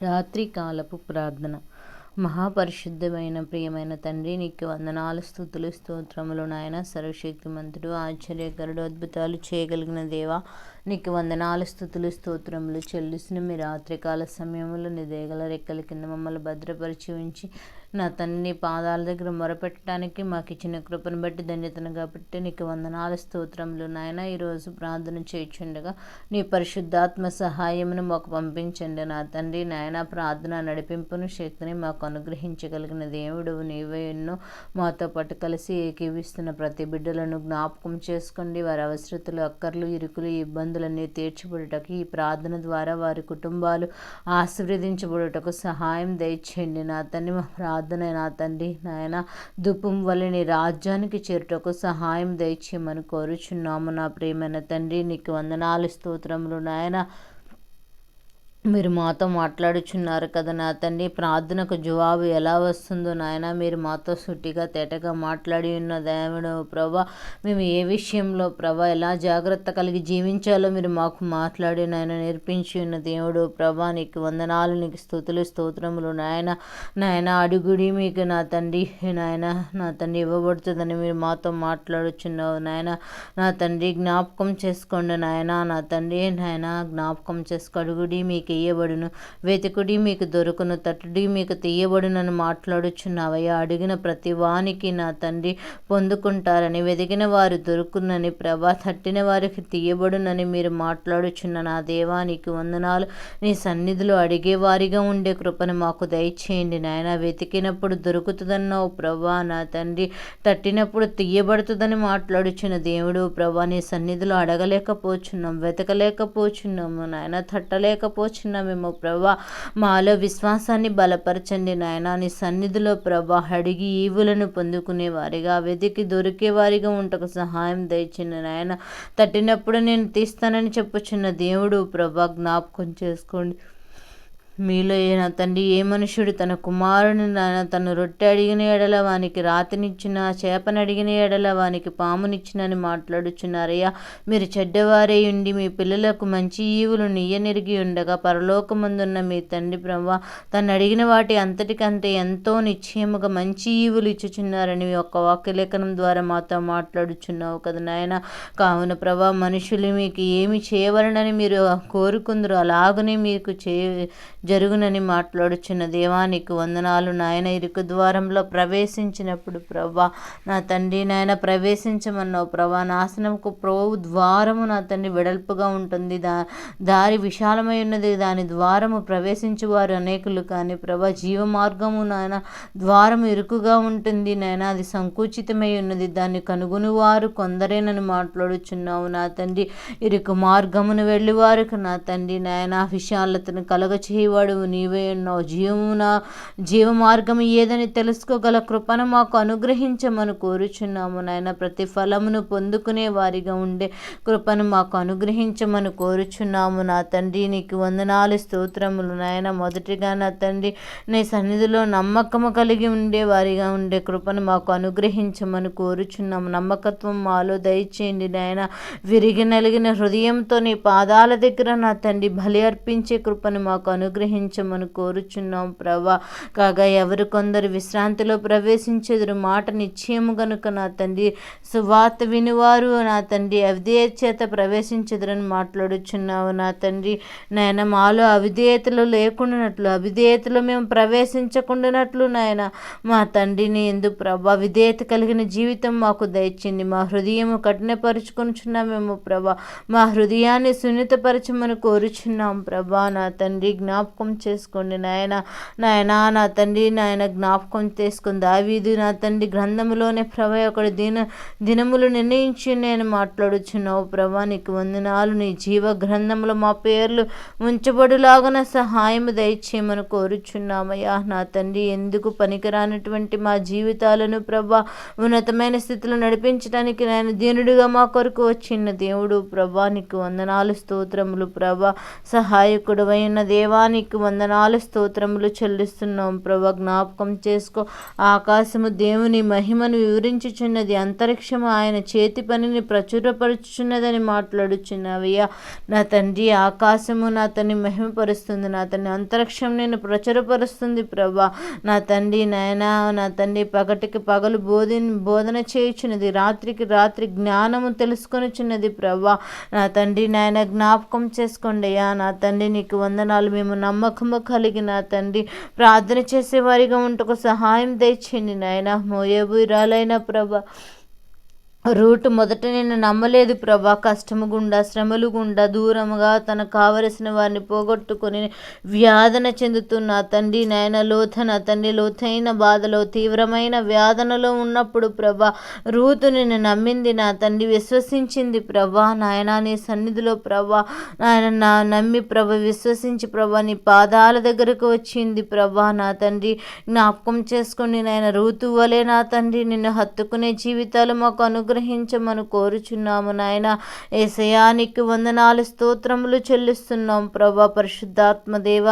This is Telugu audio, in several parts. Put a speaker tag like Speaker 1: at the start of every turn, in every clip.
Speaker 1: రాత్రికాలపు ప్రార్థన. మహాపరిశుద్ధమైన ప్రియమైన తండ్రి నీకు వందనాలు స్థుతులు స్తోత్రములు నాయన. సర్వశక్తిమంతుడు ఆశ్చర్యకరుడు అద్భుతాలు చేయగలిగిన దేవా నీకు వందనాలు స్థుతులు స్తోత్రములు చెల్లిసిన మీ రాత్రికాల సమయంలో నీ దేగల రెక్కల కింద మమ్మల్ని భద్రపరిచి ఉంచి నా తండ్రి పాదాల దగ్గర మొరపెట్టడానికి మాకు ఇచ్చిన కృపను బట్టి ధన్యతను కాబట్టి నీకు వందనాలు స్తోత్రములు నాయన. ఈరోజు ప్రార్థన చేయించుండగా నీ పరిశుద్ధాత్మ సహాయమును మాకు పంపించండి నా తండ్రి. నాయన ప్రార్థన నడిపింపును శక్తిని మాకు అనుగ్రహించగలిగిన దేవుడు నీవే ఎన్నో మాతో పాటు కలిసి ఏకీవిస్తున్న ప్రతి బిడ్డలను జ్ఞాపకం చేసుకోండి. వారి అవసరతలు అక్కర్లు ఇరుకులు ఇబ్బందులన్నీ తీర్చిబడుటకు ఈ ప్రార్థన ద్వారా వారి కుటుంబాలు ఆశీర్వదించబడుటకు సహాయం దయచేయండి నా తండ్రి మా ప్రార్థన నా తండ్రి నాయన ధూపం వల్ల నీ రాజ్యానికి చేరుటకు సహాయం దయచేయమని కోరుచున్నాము నా ప్రియమైన తండ్రి. నీకు వందనాలు స్తోత్రములు నాయన. మీరు మాతో మాట్లాడుచున్నారు కదా నా తండ్రి ప్రార్థనకు జవాబు ఎలా వస్తుందో నాయన మీరు మాతో సుట్టిగా తేటగా మాట్లాడి ఉన్న దేవుడు ప్రభా మేము ఏ విషయంలో ప్రభా ఎలా జాగ్రత్త కలిగి జీవించాలో మీరు మాకు మాట్లాడి నాయన నేర్పించి ఉన్న దేవుడు. ప్రభా నీకు వందనాలు నీకు స్థుతులు స్తోత్రములు నాయన. నాయన అడుగుడి మీకు నా తండ్రి నాయన నా తండ్రి ఇవ్వబడుతుందని మీరు మాతో మాట్లాడుచున్నావు నాయన. నా తండ్రి జ్ఞాపకం చేసుకోండి నాయన. నా తండ్రి నాయన జ్ఞాపకం చేసుకో అడుగుడి మీకు తీయబడును. వెతుకుడి మీకు దొరుకును తట్టుడి మీకు తీయబడునని మాట్లాడుచున్నావయ్యా. అడిగిన ప్రతి వానికి నా తండ్రి పొందుకుంటారని వెతికిన వారు దొరుకునని ప్రభా తట్టిన వారికి తీయబడునని మీరు మాట్లాడుచున్న నా దేవానికి వందనాలు. నీ సన్నిధిలో అడిగేవారిగా ఉండే కృపను మాకు దయచేయండి నాయన. వెతికినప్పుడు దొరుకుతుందన్నావు ప్రభా. నా తండ్రి తట్టినప్పుడు తీయబడుతుందని మాట్లాడుచున్న దేవుడు ప్రభా. నీ సన్నిధిలో అడగలేకపోచున్నాం వెతకలేకపోచున్నాము నాయన. మేము ప్రభా మాలో విశ్వాసాన్ని బలపరచండి నాయన. నీ సన్నిధిలో ప్రభా అడిగి ఈవులను పొందుకునే వారిగా వెతికి దొరికే వారిగా ఉంటకు సహాయం దయచింది నాయన. తట్టినప్పుడు నేను తీస్తానని చెప్పుచున్న దేవుడు ప్రభా జ్ఞాపకం చేసుకోండి. మీలో నా తండ్రి? ఏ మనుషుడు తన కుమారుని తను రొట్టె అడిగిన ఎడల వానికి రాతినిచ్చిన చేపను అడిగిన ఎడల వానికి పామునిచ్చినని మాట్లాడుచున్నారయ్యా. మీరు చెడ్డవారే ఉండి మీ పిల్లలకు మంచి ఈవులు నియ్యనెరిగి ఉండగా పరలోకమందున్న మీ తండ్రి బ్రహ్మ తను అడిగిన వాటి అంతటికంటే ఎంతో నిశ్చయముగా మంచి ఈవులు ఇచ్చుచున్నారని ఒక వాక్యలేఖనం ద్వారా మాతో మాట్లాడుచున్నావు కదా నాయన. కావున ప్రభా మనుషులు మీకు ఏమి చేయవలనని మీరు కోరుకుందరు అలాగనే మీకు చే జరుగునని మాట్లాడుచున్న దేవానికి వందనాలు. నాయన ఇరుకు ద్వారంలో ప్రవేశించినప్పుడు ప్రభా నా తండ్రి నాయన ప్రవేశించమన్నావు ప్రభా నాశనంకు ప్రభు ద్వారము నా తండ్రి వెడల్పుగా ఉంటుంది. దా దారి విశాలమై ఉన్నది. దాని ద్వారము ప్రవేశించేవారు అనేకులు. కానీ ప్రభా జీవ మార్గము నాయన ద్వారము ఇరుకుగా ఉంటుంది. నాయన అది సంకుచితమై ఉన్నది. దాన్ని కనుగొనివారు కొందరేనని మాట్లాడుచున్నావు. నా తండ్రి ఇరుకు మార్గమును వెళ్ళివారు నా తండ్రి నాయన విశాలతను కలగచేయవారు చేయవాడు నీవే ఉన్నావు జీవమున జీవ మార్గం ఏదని తెలుసుకోగల కృపను మాకు అనుగ్రహించమని కోరుచున్నాము నాయన. ప్రతి ఫలమును పొందుకునే వారిగా ఉండే కృపను మాకు అనుగ్రహించమని కోరుచున్నాము. నా తండ్రి నీకు వందనాలు స్తోత్రములు నాయన. మొదటిగా నా తండ్రి నీ సన్నిధిలో నమ్మకము కలిగి ఉండే వారిగా ఉండే కృపను మాకు అనుగ్రహించమని కోరుచున్నాము. నమ్మకత్వం మాలో దయచేయండి నాయన. విరిగి నలిగిన హృదయంతో నీ పాదాల దగ్గర నా తండ్రి బలి అర్పించే కృపను మాకు అనుగ్రహించమని కోరుచున్నాం ప్రభా. కాగా ఎవరు కొందరు విశ్రాంతిలో ప్రవేశించెదురు మాట నిశ్చయము గనుక నా తండ్రి సువార్త వినివారు నా తండ్రి అవిధేయ చేత ప్రవేశించెదురని మాట్లాడుచున్నావు నా తండ్రి. నాయన మాలో అవిధేయతలు లేకుండానట్లు అవిధేయతలో మేము ప్రవేశించకుండానట్లు నాయన మా తండ్రిని ఎందు ప్రభా విధేయత కలిగిన జీవితం మాకు దయచింది మా హృదయము కఠినపరుచుకొనిచున్నామేమో ప్రభా. మా హృదయాన్ని సున్నితపరచమని కోరుచున్నాం ప్రభా నా తండ్రి. జ్ఞాప జ్ఞాపకం చేసుకోండి నాయన. నాయన నా తండ్రి నాయన జ్ఞాపకం చేసుకుని దావీదు నా తండ్రి గ్రంథములోనే ప్రభా ఒకటి దిన దినములు నిర్ణయించి నేను మాట్లాడుచున్నావు ప్రభా. నీకు వందనాలు. నీ జీవ గ్రంథంలో మా పేర్లు ఉంచబడులాగన సహాయము దయచేయమని కోరుచున్నామయ్యా. నా తండ్రి ఎందుకు పనికిరానటువంటి మా జీవితాలను ప్రభా ఉన్నతమైన స్థితిలో నడిపించడానికి నేను దీనుడిగా మా కొరకు వచ్చిన దేవుడు ప్రభా. నీకు వందనాలు స్తోత్రములు ప్రభా. సహాయకుడు అయిన దేవాని నీకు వందనాలు స్తోత్రములు చెల్లిస్తున్నాం. ప్రభా జ్ఞాపకం చేసుకో. ఆకాశము దేవుని మహిమను వివరించుచున్నది. అంతరిక్షము ఆయన చేతి పనిని ప్రచురపరుచుచున్నదని మాట్లాడుచున్నవయ్యా. నా తండ్రి ఆకాశము నా తన్ని మహిమపరుస్తుంది. నా తన్ని అంతరిక్షం నేను ప్రచురపరుస్తుంది ప్రభా. నా తండ్రి నాయన నా తండ్రి పగటికి పగలు బోధి బోధన చేయుచున్నది. రాత్రికి రాత్రి జ్ఞానము తెలుసుకొనిచున్నది ప్రభా. నా తండ్రి నాయన జ్ఞాపకం చేసుకోండి అయ్యా. నా తండ్రి నీకు వందనాలు. మేము నమ్మకము కలిగి నా తండ్రి ప్రార్థన చేసేవారిగా ఉంటకు సహాయం తెచ్చింది నాయన. మోయబురాలైన ప్రభ రూట్ మొదట నేను నమ్మలేదు ప్రభా. కష్టము గుండా శ్రమలు గుండా దూరముగా తనకు కావలసిన వారిని పోగొట్టుకొని వ్యాధన చెందుతున్న తండ్రి నాయన లోతన తండ్రి లోతైన బాధలో తీవ్రమైన వ్యాధనలో ఉన్నప్పుడు ప్రభా రూతు నిన్ను నమ్మింది నా తండ్రి విశ్వసించింది ప్రభా. నాయన నీ సన్నిధిలో ప్రభా నాయన నా నమ్మి ప్రభ విశ్వసించి ప్రభా నీ పాదాల దగ్గరకు వచ్చింది ప్రభా. నా తండ్రి జ్ఞాపకం చేసుకొని నాయన రూతు వలె నా తండ్రి నిన్ను హత్తుకునే జీవితాలు మాకు అను అనుగ్రహించమని కోరుచున్నాము నాయన. ఏసయానికి వందనాలు స్తోత్రములు చెల్లిస్తున్నాం ప్రభా పరిశుద్ధాత్మదేవ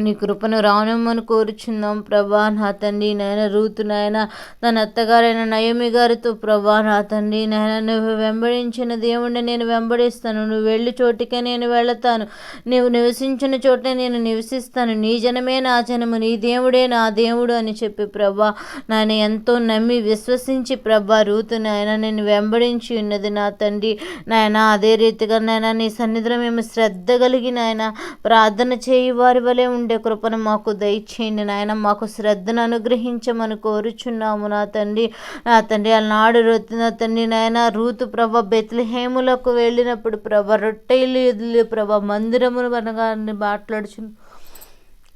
Speaker 1: నీ కృపను రానమ్మని కోరుచున్నాం ప్రభా. నా తండ్రి నాయన రూతు నాయన తన అత్తగారైన నయమి గారితో ప్రభా. నా తండ్రి నాయన నువ్వు వెంబడించిన దేవుణ్ణి నేను వెంబడిస్తాను. నువ్వు వెళ్ళి చోటికే నేను వెళతాను. నువ్వు నివసించిన చోటే నేను నివసిస్తాను. నీ జనమే నా జనము నీ దేవుడే నా దేవుడు అని చెప్పి ప్రభా. నాయన ఎంతో నమ్మి విశ్వసించి ప్రభా రూతు నాయన నేను వెంబడించి ఉన్నది నా తండ్రి నాయన. అదే రీతిగా నాయన నీ సన్నిధిలో మేము శ్రద్ధ కలిగి నాయన ప్రార్థన చేయి వారి వలె ఉండే కృపను మాకు దయచేయండి నాయన. మాకు శ్రద్ధను అనుగ్రహించమని కోరుచున్నాము నా తండ్రి. నా తండ్రి అలనాడు నా తండ్రి నాయన రూతు ప్రభ బెత్లహేములకు వెళ్ళినప్పుడు ప్రభ రొట్టెలు ప్రభ మందిరమును అనగా మాట్లాడుచు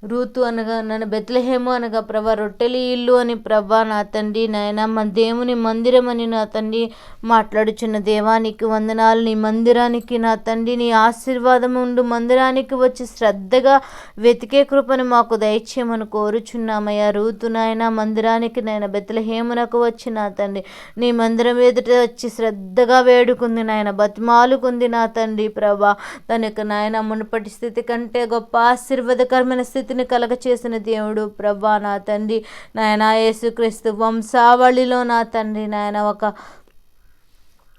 Speaker 1: రూతు అనగా నన్ను బెత్లహేము అనగా ప్రభా రొట్టెలి ఇల్లు అని ప్రభా నా తండ్రి నాయన మా దేవుని మందిరం అని నా తండ్రి మాట్లాడుచున్న దేవానికి వందనాలు. నీ మందిరానికి నా తండ్రి నీ ఆశీర్వాదం ఉండు. మందిరానికి వచ్చి శ్రద్ధగా వెతికే కృపను మాకు దయచేయమని కోరుచున్నామయ్యా. రూతు నాయన మందిరానికి నాయన బెత్లహేమునకు వచ్చి నా తండ్రి. నీ మందిరం ఎదుట వచ్చి శ్రద్ధగా వేడుకుంది నాయన. బతిమాలుకుంది నా తండ్రి ప్రభా. తనకు నాయన మునుపటి స్థితి కంటే గొప్ప ఆశీర్వాదకరమైన స్థితి స్థితిని కలగ చేసిన దేవుడు. ప్రభా నా తండ్రి నాయన యేసుక్రీస్తు వంశావళిలో నా తండ్రి నాయన ఒక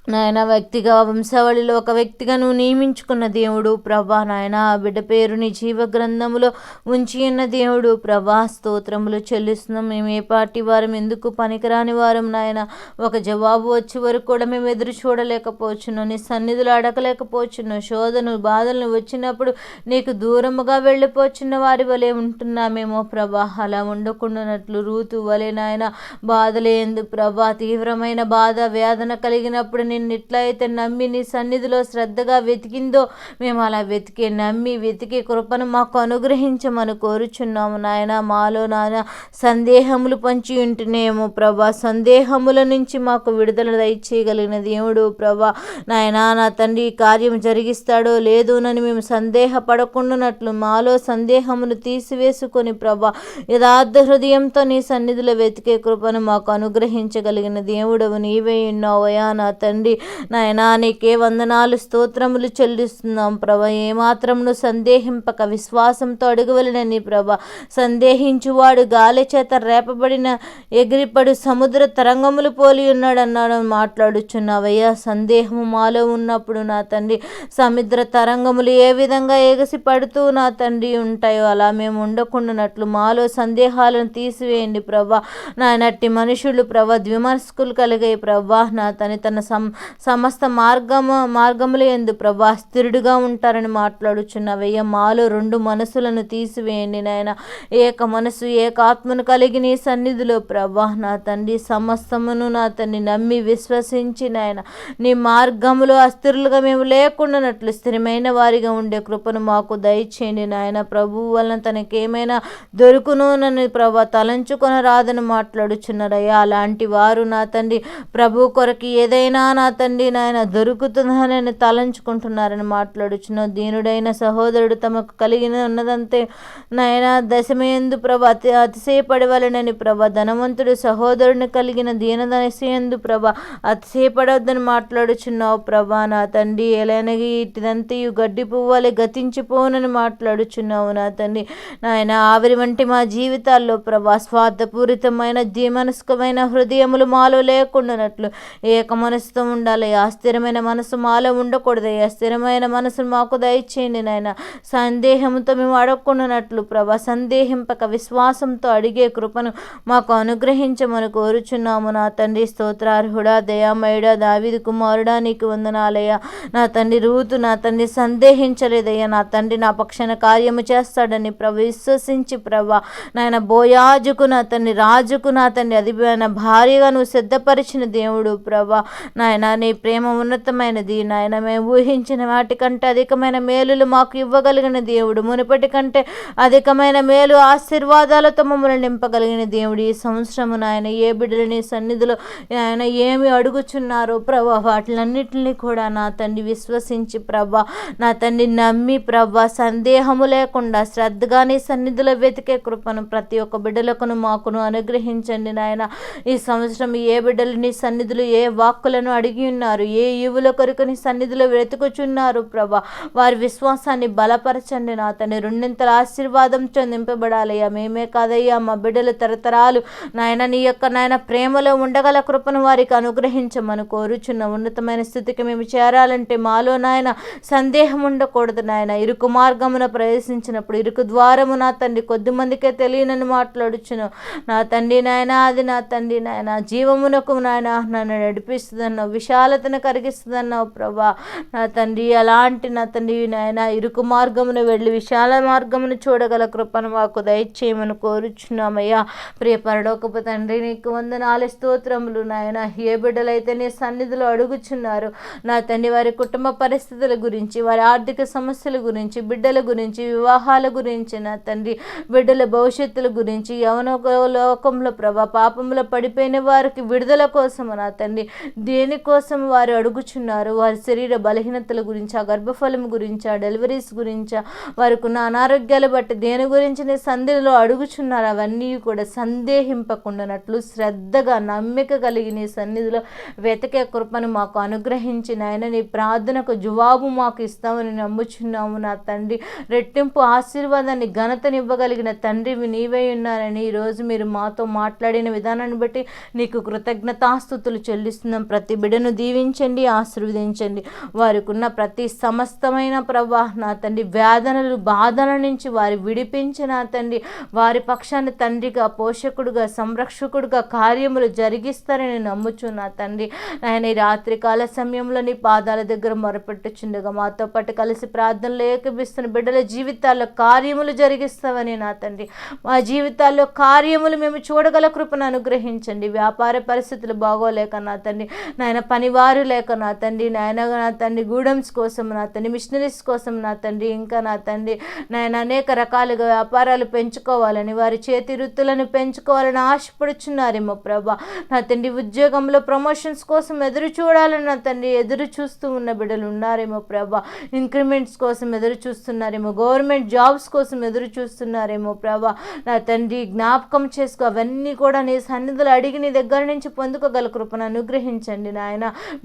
Speaker 1: నాయన వ్యక్తిగా వంశావళిలో ఒక వ్యక్తిగా నువ్వు నియమించుకున్న దేవుడు ప్రభా నాయన. ఆ బిడ్డ పేరుని జీవ గ్రంథములో ఉంచి ఉన్న దేవుడు ప్రభా. స్తోత్రములు చెల్లిస్తున్నాం. మేము ఏ పార్టీ వారం ఎందుకు పనికిరాని వారం నాయన. ఒక జవాబు వచ్చే వరకు కూడా మేము ఎదురు చూడలేకపోవచ్చును. నీ సన్నిధులు అడగలేకపోవచ్చును. శోధను బాధలను వచ్చినప్పుడు నీకు దూరముగా వెళ్ళిపోచున్న వారి వలె ఉంటున్నామేమో ప్రభా. అలా ఉండకుండానట్లు రూతు వలె నాయన బాధలేందు ప్రభా. తీవ్రమైన బాధ వేదన కలిగినప్పుడు నిన్ను ఎట్లయితే నమ్మి నీ సన్నిధిలో శ్రద్ధగా వెతికిందో మేము అలా వెతికే నమ్మి వెతికే కృపను మాకు అనుగ్రహించమని కోరుచున్నాము నాయన. మాలో నాయన సందేహములు పంచి ఉంటున్నాము ప్రభా. సందేహముల నుంచి మాకు విడుదల దయచేయగలిగిన దేవుడు ప్రభా. నాయన నా తండ్రి కార్యం జరిగిస్తాడో లేదోనని మేము సందేహపడకుండానట్లు మాలో సందేహమును తీసివేసుకొని ప్రభా యథార్థ హృదయంతో నీ సన్నిధిలో వెతికే కృపను మాకు అనుగ్రహించగలిగిన దేవుడవు నీవే ఉన్నావయా నా తండ్రి తండ్రి నాయనా నీకే వందనాలు స్తోత్రములు చెల్లిస్తున్నాం ప్రభ. ఏమాత్రమును సందేహింపక విశ్వాసంతో అడుగువలనని ప్రభ. సందేహించువాడు గాలి చేత రేపబడిన ఎగిరిపడు సముద్ర తరంగములు పోలి ఉన్నాడు అన్నాడు మాట్లాడుచున్నావయ్యా. సందేహము మాలో ఉన్నప్పుడు నా తండ్రి సముద్ర తరంగములు ఏ విధంగా ఎగసి పడుతూ నా తండ్రి ఉంటాయో అలా మేము ఉండకుండానట్లు మాలో సందేహాలను తీసివేయండి ప్రభా. నాయనట్టి మనుషులు ప్రభా ద్విమనస్కులు కలిగే ప్రభా. నా తని తన సం సమస్త మార్గము మార్గములు ఎందు ప్రభా స్థిరుడుగా ఉంటారని మాట్లాడుచున్నవయ్య మాలో రెండు మనసులను తీసివేయండి నాయన. ఏక మనసు ఏకాత్మను కలిగి నీ సన్నిధిలో ప్రభా నా తండ్రి సమస్తమును నా తండ్రి నమ్మి విశ్వసించి నాయన. నీ మార్గములు అస్థిరులుగా మేము లేకుండానట్లు స్థిరమైన వారిగా ఉండే కృపను మాకు దయచేయండి నాయన. ప్రభు వలన తనకేమైనా దొరుకునోనని ప్రభా తలంచుకొని రాదని మాట్లాడుచున్నారయ్యా. అలాంటి వారు నా తండ్రి ప్రభు కొరకు ఏదైనా నా నా తండ్రి నాయన దొరుకుతుందని తలంచుకుంటున్నారని మాట్లాడుచున్న దీనుడైన సహోదరుడు తమకు కలిగిన ఉన్నదంతే. నాయన దశమయందు ప్రభ అతి అతిశయపడవలనని ప్రభ ధనవంతుడు సహోదరుని కలిగిన దీన దశయందు ప్రభ అతిశయపడవద్దని మాట్లాడుచున్నావు ప్రభా. నా తండ్రి ఎలనగి ఇటుదంతయు గడ్డి పువ్వాలి గతించిపోనని మాట్లాడుచున్నావు నా తండ్రి. నాయన ఆవిరి వంటి మా జీవితాల్లో ప్రభా స్వార్థపూరితమైన జీమనస్కమైన హృదయములు మాలో లేకుండానట్లు ఏక మనసుతో ఉండాలి. ఆ స్థిరమైన మనసు మాలో ఉండకూడదయ్యా. స్థిరమైన మనసును మాకు దయచేయండి నాయన. సందేహంతో మేము అడగకుండానట్లు ప్రభా సందేహింపక విశ్వాసంతో అడిగే కృపను మాకు అనుగ్రహించమని కోరుచున్నాము. నా తండ్రి స్తోత్రార్హుడా దయామయుడా దావిది కుమారుడా నీకు వందనాలయ్యా. నా తండ్రి రూతు నా తండ్రి సందేహించలేదయ్యా. నా తండ్రి నా పక్షాన కార్యము చేస్తాడని ప్రభు విశ్వసించి ప్రభా నాయన బోయాజుకు నా తండ్రి రాజుకు నా తండ్రి అది నా భార్యగా నువ్వు సిద్ధపరిచిన దేవుడు ప్రభా నాయన నీ ప్రేమ ఉన్నతమైనది. నాయన మేము ఊహించిన వాటికంటే అధికమైన మేలులు మాకు ఇవ్వగలిగిన దేవుడు. మునుపటి కంటే అధికమైన మేలు ఆశీర్వాదాలతో మమ్మల్ని నింపగలిగిన దేవుడు. ఈ సంవత్సరము నాయన ఏ బిడ్డలు నీ సన్నిధిలో ఆయన ఏమి అడుగుచున్నారో ప్రభా వాటిలన్నింటినీ కూడా నా తండ్రి విశ్వసించి ప్రభా నా తండ్రి నమ్మి ప్రభా సందేహము లేకుండా శ్రద్ధగా నీ సన్నిధిలో వెతికే కృపను ప్రతి ఒక్క బిడ్డలకును మాకును అనుగ్రహించండి నాయన. ఈ సంవత్సరం ఏ బిడ్డలు నీ సన్నిధులు ఏ వాక్కులను అడిగి ఉన్నారు. ఏ యువుల కొరకు నీ సన్నిధిలో వెతుకుచున్నారు ప్రభా? వారి విశ్వాసాన్ని బలపరచండి నా తన రెండింతల ఆశీర్వాదంతో నింపబడాలయ్యా మేమే కాదయ్యా మా బిడ్డలు తరతరాలు. నాయన నీ యొక్క నాయన ప్రేమలో ఉండగల కృపను వారికి అనుగ్రహించమని కోరుచున్న ఉన్నతమైన స్థితికి మేము చేరాలంటే మాలో నాయన సందేహం ఉండకూడదు నాయన. ఇరుకు మార్గమున ప్రవేశించినప్పుడు ఇరుకు ద్వారము నా తండ్రి. కొద్ది మందికే తెలియనని మాట్లాడుచును. నా తండ్రి నాయన అది నా తండ్రి నాయన. జీవమునకు నాయన నన్ను నడిపిస్తుందన్నావు విశాలతను కరిగిస్తుందన్నావు ప్రభా. నా తండ్రి అలాంటి నా తండ్రి నాయన ఇరుకు మార్గమును వెళ్ళి విశాల మార్గమును చూడగల కృపను మాకు దయచేయమని కోరుచున్నామయ్యా. ప్రియ పరలోకపు తండ్రి నీకు వందనాలు స్తోత్రములు నాయన. ఏ బిడ్డలైతే నీ సన్నిధిలో అడుగుచున్నారు నా తండ్రి వారి కుటుంబ పరిస్థితుల గురించి వారి ఆర్థిక సమస్యల గురించి బిడ్డల గురించి వివాహాల గురించి నా తండ్రి బిడ్డల భవిష్యత్తుల గురించి యవన లోకంలో ప్రభా పాపంలో పడిపోయిన వారికి విడుదల కోసం నా తండ్రి కోసం వారు అడుగుచున్నారు. వారి శరీర బలహీనతల గురించి ఆ గర్భఫలం గురించి ఆ డెలివరీస్ గురించి వారికున్న అనారోగ్యాలు బట్టి దేని గురించి నీ సంధిలో అడుగుచున్నారు. అవన్నీ కూడా సందేహింపకుండానట్లు శ్రద్ధగా నమ్మిక కలిగి నీ సన్నిధిలో వెతకే కృపను మాకు అనుగ్రహించిన ఆయన. నీ ప్రార్థనకు జవాబు మాకు ఇస్తామని నమ్ముచున్నాము నా తండ్రి. రెట్టింపు ఆశీర్వాదాన్ని ఘనతనివ్వగలిగిన తండ్రివి నీవే ఉన్నారని ఈరోజు మీరు మాతో మాట్లాడిన విధానాన్ని బట్టి నీకు కృతజ్ఞతాస్థుతులు చెల్లిస్తున్నాం. ప్రతి బిడ్డను దీవించండి ఆశీర్వదించండి. వారికి ఉన్న ప్రతి సమస్తమైన ప్రభా నా తండ్రి వేదనలు బాధల నుంచి వారి విడిపించిన తండ్రి. వారి పక్షాన్ని తండ్రిగా పోషకుడుగా సంరక్షకుడుగా కార్యములు జరిగిస్తారని నమ్ముచున్నా తండ్రి. ఆయన ఈ రాత్రికాల సమయంలో నీ పాదాల దగ్గర మొరపెట్టుచుండగా మాతో పాటు కలిసి ప్రార్థనలు ఏకపిస్తున్న బిడ్డల జీవితాల్లో కార్యములు జరిగిస్తావని నా తండ్రి. మా జీవితాల్లో కార్యములు మేము చూడగల కృపను అనుగ్రహించండి. వ్యాపార పరిస్థితులు బాగోలేక నా తండ్రి. నాయన పనివారు లేక నా తండ్రి నాయన నా తండ్రి గూడెమ్స్ కోసం నా తండ్రి మిషనరీస్ కోసం నా తండ్రి ఇంకా నా తండ్రి నాయన అనేక రకాలుగా వ్యాపారాలు పెంచుకోవాలని వారి చేతి వృత్తులను పెంచుకోవాలని ఆశపడుచున్నారేమో ప్రభా. నా తండ్రి ఉద్యోగంలో ప్రమోషన్స్ కోసం ఎదురు చూడాలని నా తండ్రి ఎదురు చూస్తూ ఉన్న బిడ్డలు ఉన్నారేమో ప్రభా. ఇంక్రిమెంట్స్ కోసం ఎదురు చూస్తున్నారేమో గవర్నమెంట్ జాబ్స్ కోసం ఎదురు చూస్తున్నారేమో ప్రభా. నా తండ్రి జ్ఞాపకం చేసుకో అవన్నీ కూడా నీ సన్నిధులు అడిగి నీ దగ్గర నుంచి పొందుకోగల కృపను అనుగ్రహించండి నాయన.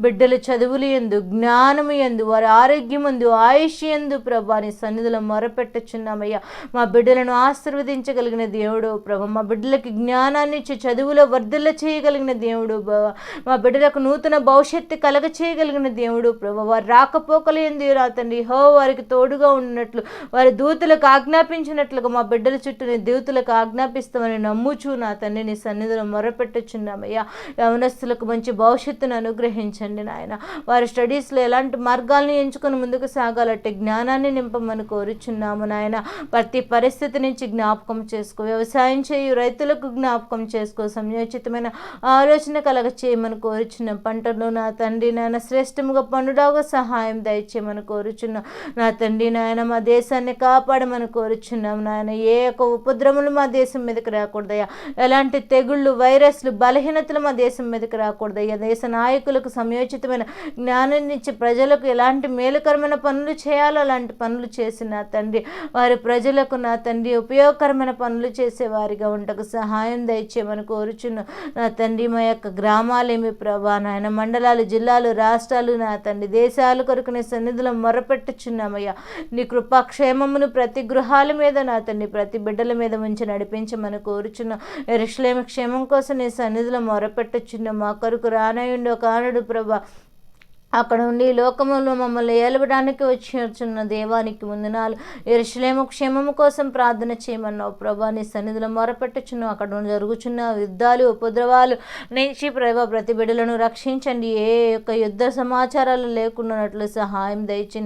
Speaker 1: బిడ్డల చదువులు ఎందు జ్ఞానము ఎందు వారి ఆరోగ్యం ఎందు ఆయుష్ ఎందు ప్రభా నీ సన్నిధిలో మొరపెట్టుచున్నామయ్యా. మా బిడ్డలను ఆశీర్వదించగలిగిన దేవుడు ప్రభా. మా బిడ్డలకి జ్ఞానాన్ని ఇచ్చి చదువులో వర్ధల చేయగలిగిన దేవుడు మా బిడ్డలకు నూతన భవిష్యత్తు కలగ చేయగలిగిన దేవుడు ప్రభా. వారు రాకపోకలు ఎందు రా హో వారికి తోడుగా ఉన్నట్లు వారి దూతలకు ఆజ్ఞాపించినట్లుగా మా బిడ్డల చుట్టూ నీ ఆజ్ఞాపిస్తామని నమ్ముచు నా తండ్రి నీ సన్నిధిలో మొరపెట్టుచున్నామయ్యా. యవనస్తులకు మంచి భవిష్యత్తును అనుగ్రహించండి నాయన. వారి స్టడీస్లో ఎలాంటి మార్గాల్ని ఎంచుకొని ముందుకు సాగాలంటే జ్ఞానాన్ని నింపమని కోరుచున్నాము నాయన. ప్రతి పరిస్థితి నుంచి జ్ఞాపకం చేసుకో వ్యవసాయం చేయు రైతులకు జ్ఞాపకం చేసుకో సంయోచితమైన ఆలోచన కలగ చేయమని కోరుచున్నాం. పంటలో నా తండ్రి నాయన శ్రేష్టముగా పండుడాగా సహాయం దయచేయమని కోరుచున్నాం. నా తండ్రి నాయన మా దేశాన్ని కాపాడమని కోరుచున్నాం నాయన. ఏ యొక్క ఉపద్రములు మా దేశం మీదకి రాకూడదయ్యా. ఎలాంటి తెగుళ్ళు వైరస్లు బలహీనతలు మా దేశం మీదకి రాకూడదయ్యా. దేశ నాయకులు నాయకులకు సమయోచితమైన జ్ఞానం ఇచ్చి ప్రజలకు ఎలాంటి మేలుకరమైన పనులు చేయాలో అలాంటి పనులు చేసి నా తండ్రి. వారి ప్రజలకు నా తండ్రి ఉపయోగకరమైన పనులు చేసే వారిగా ఉండకు. సహాయం దయచేయమని కోరుచున్న నా తండ్రి మా యొక్క గ్రామాలేమి ప్రభా నాయన మండలాలు జిల్లాలు రాష్ట్రాలు నా తండ్రి దేశాలు కొరకు నీ సన్నిధిలో మొరపెట్టుచున్నామయ్యా. నీ కృపాక్షేమమును ప్రతి గృహాల మీద నా తండ్రి ప్రతి బిడ్డల మీద ఉంచి నడిపించమని కోరుచున్న ఎరుషులేమ క్షేమం కోసం నీ సన్నిధిలో మొరపెట్టుచున్న మా కొరకు రానయుండి ఒక ఆనుడు ప్రభా. అక్కడ ఉండి ఈ లోకములో మమ్మల్ని ఏలవడానికి వచ్చిన దేవానికి వందనాలు. ఎరుషులేము క్షేమము కోసం ప్రార్థన చేయమన్నావు ప్రభా. నీ సన్నిధిలో మొరపెట్టుచున్నావు. అక్కడ జరుగుచున్న యుద్ధాలు ఉపద్రవాలు నుంచి ప్రభా ప్రతి బిడ్డలను రక్షించండి. ఏ యొక్క యుద్ధ సమాచారాలు లేకున్నట్లు సహాయం దయచండి